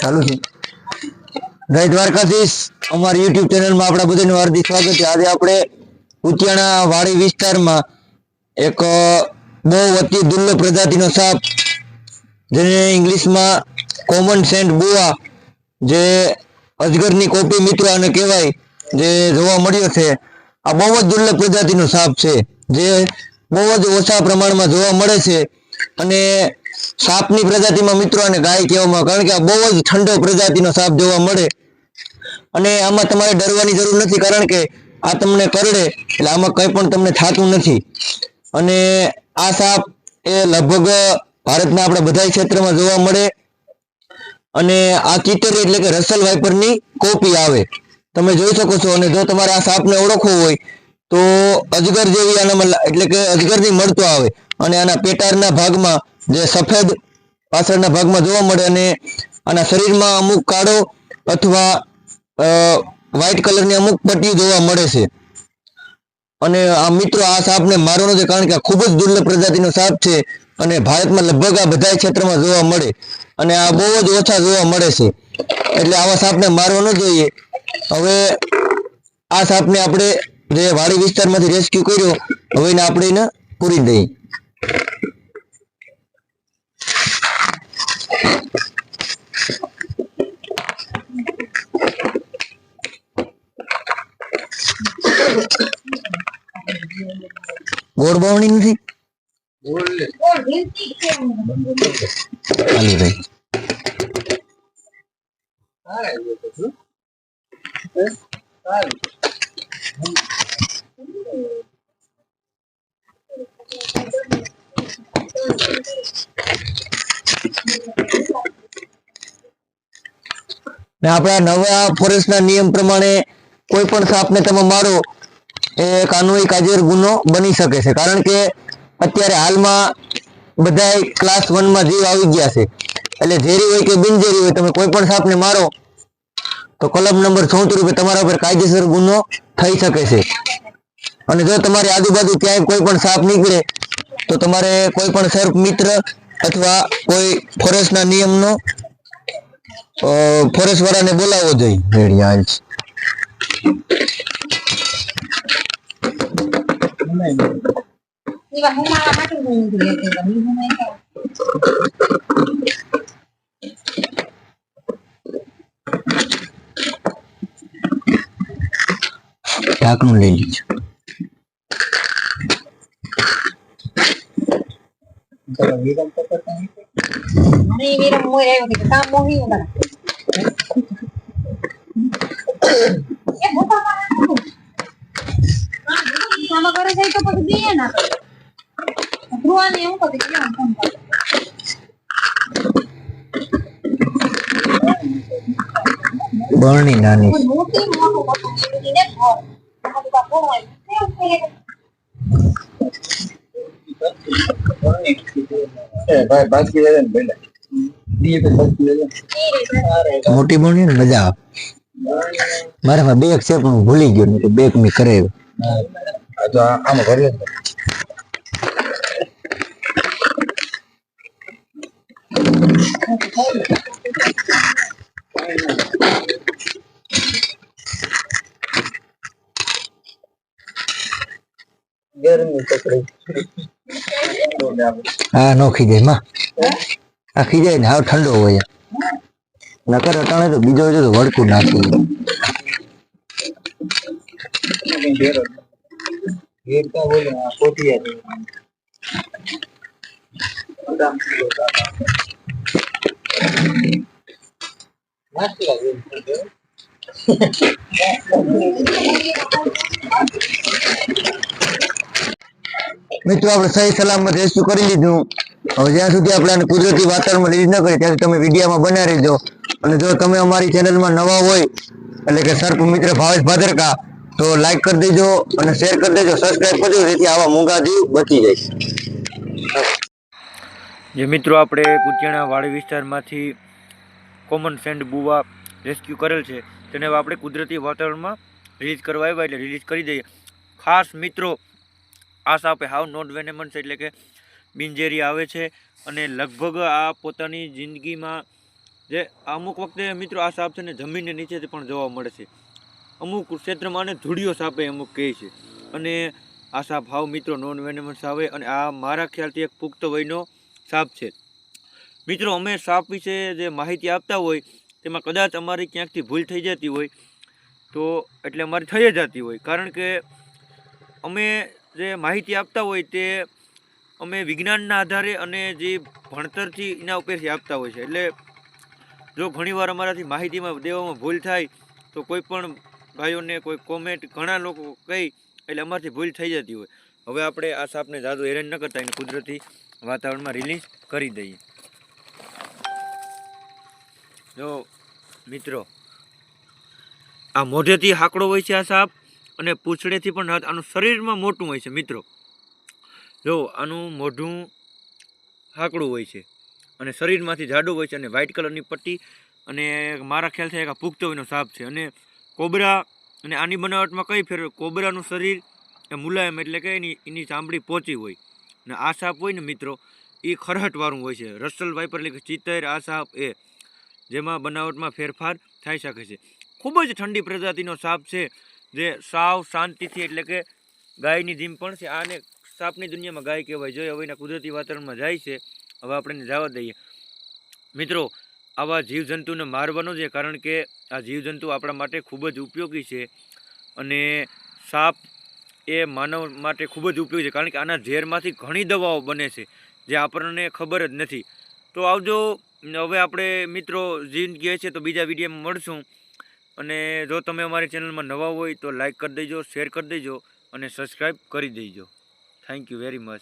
ચાલુ. છે જય દ્વારકાધીશ. અમારી યુટ્યુબ ચેનલમાં આપણા બધાનું હાર્દિક સ્વાગત છે. આજે આપણે ઉત્યાણા વાડી વિસ્તારમાં એક બહુ અતિ દુર્લભ પ્રજાતિનો સાપ, જેને ઇંગ્લિશમાં કોમન સેન્ટ બુઆ જે અજગરની કોપી મિત્ર અને કહેવાય, જે જોવા મળ્યો છે. આ બહુ જ દુર્લભ પ્રજાતિનો સાપ છે, જે બહુ જ ઓછા પ્રમાણમાં જોવા મળે છે. અને સાપની પ્રજાતિમાં મિત્રો અને ગાય કહેવામાં, કારણ કે આ બહુ જ ઠંડો પ્રજાતિનો સાપ જોવા મળે. અને આમાં તમારે ડરવાની જરૂર નથી, કારણ કે આ તમને કરડે, એટલે આમાં કંઈ પણ તમને થતું નથી. અને આ સાપ એ લગભગ ભારતના આપણે બધા ક્ષેત્રમાં જોવા મળે. અને આ ચિતરી એટલે કે રસલ વાઇપરની કોપી આવે. તમે જોઈ શકો છો, અને જો તમારે આ સાપને ઓળખવો હોય, તો અજગર જેવી આનામાં એટલે કે અજગરની મળતો આવે. અને આના પેટારના ભાગમાં જે સફેદ પાછળના ભાગમાં જોવા મળે અને આના શરીરમાં અમુક કાળો અથવા વ્હાઇટ કલરની અમુક પટ્ટી જોવા મળે છે. અને આ મિત્રો આ સાપને મારવાનો છે કારણ કે આ ખૂબ જ દુર્લભ પ્રજાતિનો સાપ છે અને ભારતમાં લગભગ આ બધા ક્ષેત્રમાં જોવા મળે અને આ બહુ જ ઓછા જોવા મળે છે. એટલે આવા સાપને મારવો ન જોઈએ. હવે આ સાપને આપણે જે વાડી વિસ્તારમાંથી રેસ્ક્યુ કર્યો, હવે એને આપણે એને પૂરી દઈએ. गोड बावणी नाही आली बाई काय ને આપણા નવા ફોરેસ્ટના નિયમ પ્રમાણે કોઈ પણ સાપને તમે મારો એ કાનૂની કાજેર ગુનો બની શકે છે. કારણ કે અત્યારે હાલમાં બધા ક્લાસ વનમાં જીવ આવી ગયા છે. એટલે ઝેરી હોય કે બિનઝેરી હોય તમે કોઈ પણ સાપને મારો તો કલમ નંબર ચોતેર રૂપિયા તમારા પર કાયદેસર ગુનો થઈ શકે છે. અને જો તમારી આજુબાજુ ક્યાંય કોઈ પણ સાપ નીકળે તો તમારે કોઈ પણ સર્પ મિત્ર અથવા કોઈ ફોરેસ્ટના નિયમનો ફોરેસ્ટ વાળાને બોલાવવો જોઈએ. રેડી ઢાંકણું લઈ Iba pero mira un poco esta gente. Muy lejos, que muy bien. kerja itu. Burning, Dani. મોટી બરણી મજા મારામાં બેગ છે પણ હું ભૂલી ગયો નહીં બેગ મેં કરે આમાં ભરી ગરમી પકડી. હા નો ખીજાયમાં આ ખીજાય ને હાવ ઠંડો હોય નકર અટાણે તો બીજો હોય તો વળકું નાખી ગીરતા બોલે આ પોતિયા નાસ્તી લાગે મિત્રો, આપણે સહી સલામત રેસ્ક્યુ કરી લીધું. હવે જ્યાં સુધી આપણે આને કુદરતી વાતાવરણમાં રિલીઝ ન કરીએ, ત્યાં સુધી તમે વિડીયામાં બના રહેજો. અને જો તમે અમારી ચેનલમાં નવા હોય, એટલે કે સર્પ મિત્ર ભાવેશ ભાદરકા, તો લાઈક કરી દેજો અને શેર કરી દેજો. સબસ્ક્રાઈબ કરજો, જેથી આવા મૂંગા જીવ બચી જાય. જે મિત્રો, આપણે કુતિયાણા વાડી વિસ્તારમાંથી કોમન સેન્ડ બુવા રેસ્ક્યુ કરેલ છે, તેને આપણે કુદરતી વાતાવરણમાં રિલીઝ કરવા આવ્યા, એટલે રિલીઝ કરી દઈએ. ખાસ મિત્રો આ સાપે હાવ નોટ વેનેમન્સ એટલે કે બિનઝેરી આવે છે અને લગભગ આ પોતાની જિંદગીમાં જે અમુક વખતે મિત્રો આ સાપ છે ને જમીનને નીચેથી પણ જોવા મળે છે. અમુક ક્ષેત્રમાં આને ધૂળિયો સાપે અમુક કહે છે. અને આ સાપ હાવ મિત્રો નોન વેનેમન્સ આવે અને આ મારા ખ્યાલથી એક પુખ્ત વયનો સાપ છે. મિત્રો, અમે સાપ વિશે જે માહિતી આપતા હોય, તેમાં કદાચ અમારી ક્યાંકથી ભૂલ થઈ જતી હોય, તો એટલે અમારી થઈ જતી હોય. કારણ કે અમે જે માહિતી આપતા હોય તે અમે વિજ્ઞાનના આધારે અને જે ભણતરથી એના ઉપરથી આપતા હોય છે. એટલે જો ઘણીવાર અમારાથી માહિતીમાં દેવામાં ભૂલ થાય, તો કોઈ પણ ભાઈઓને કોઈ કોમેન્ટ ઘણા લોકો કહી, એટલે અમારાથી ભૂલ થઈ જતી હોય. હવે આપણે આ સાપને જાદુ હેરાન ન કરતા, એને કુદરતી વાતાવરણમાં રિલીઝ કરી દઈએ. જો મિત્રો, આ મોઢેથી હાકડો હોય છે આ સાપ. અને પૂંછડેથી પણ હાથ- આનું શરીરમાં મોટું હોય છે, મિત્રો. જો, આનું મોઢું હાકડું હોય છે અને શરીરમાંથી જાડું હોય છે અને વ્હાઇટ કલરની પટ્ટી અને મારા ખ્યાલથી એક હોયનો સાપ છે. અને કોબરા અને આની બનાવટમાં કઈ ફેર, કોબરાનું શરીર એ મુલાયમ એટલે કે એની એની ચામડી પોચી હોય. અને આ સાપ હોય ને, મિત્રો એ ખરહટવાળું હોય છે. રસલ વાઇપર એટલે કે ચિત્તર, આ સાપ એ જેમાં બનાવટમાં ફેરફાર થઈ શકે છે. ખૂબ જ ઠંડી પ્રજાતિનો સાપ છે. જે સાવ શાંતિથી એટલે કે ગાયની જીમ પણ છે. આને સાપની દુનિયામાં ગાય કહેવાય. જોઈએ હવે એના કુદરતી વાતાવરણમાં જાય છે, હવે આપણે જવા દઈએ. મિત્રો, આવા જીવજંતુને મારવાનો છે કારણ કે આ જીવજંતુ આપણા માટે ખૂબ જ ઉપયોગી છે અને સાપ એ માનવ માટે ખૂબ જ ઉપયોગી છે કારણ કે આના ઝેરમાંથી ઘણી દવાઓ બને છે જે આપણને ખબર જ નથી. તો આવજો, હવે આપણે મિત્રો જિંદગી છે તો બીજા વિડીયોમાં મળશું. અને જો તમે અમારી ચેનલમાં નવા હોય તો લાઇક કરી દેજો, શેર કરી દેજો અને સબસ્ક્રાઈબ કરી દેજો. Thank you very much